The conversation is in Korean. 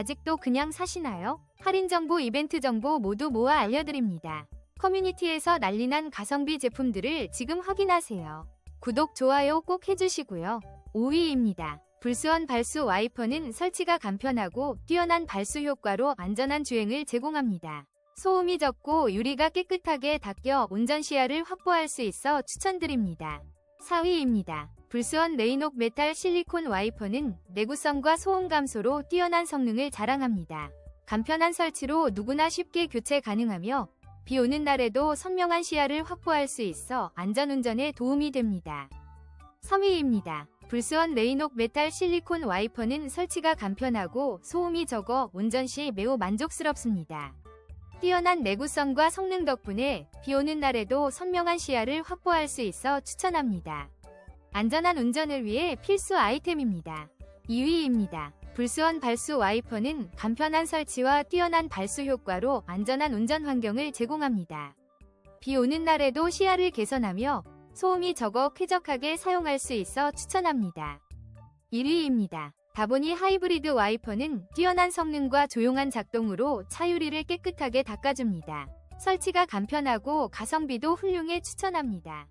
아직도 그냥 사시나요? 할인 정보, 이벤트 정보 모두 모아 알려드립니다. 커뮤니티에서 난리난 가성비 제품들을 지금 확인하세요. 구독, 좋아요 꼭 해주시고요. 5위입니다. 불수원 발수 와이퍼는 설치가 간편하고 뛰어난 발수 효과로 안전한 주행을 제공합니다. 소음이 적고 유리가 깨끗하게 닦여 운전 시야를 확보할 수 있어 추천드립니다. 4위입니다. 불수원 레인옥 메탈 실리콘 와이퍼는 내구성과 소음 감소로 뛰어난 성능을 자랑합니다. 간편한 설치로 누구나 쉽게 교체 가능하며 비 오는 날에도 선명한 시야를 확보할 수 있어 안전운전에 도움이 됩니다. 3위입니다. 불수원 레인옥 메탈 실리콘 와이퍼는 설치가 간편하고 소음이 적어 운전 시 매우 만족스럽습니다. 뛰어난 내구성과 성능 덕분에 비 오는 날에도 선명한 시야를 확보할 수 있어 추천합니다. 안전한 운전을 위해 필수 아이템입니다. 2위입니다. 불수원 발수 와이퍼는 간편한 설치와 뛰어난 발수 효과로 안전한 운전 환경을 제공합니다. 비 오는 날에도 시야를 개선하며 소음이 적어 쾌적하게 사용할 수 있어 추천합니다. 1위입니다. 다보니 하이브리드 와이퍼는 뛰어난 성능과 조용한 작동으로 차유리를 깨끗하게 닦아줍니다. 설치가 간편하고 가성비도 훌륭해 추천합니다.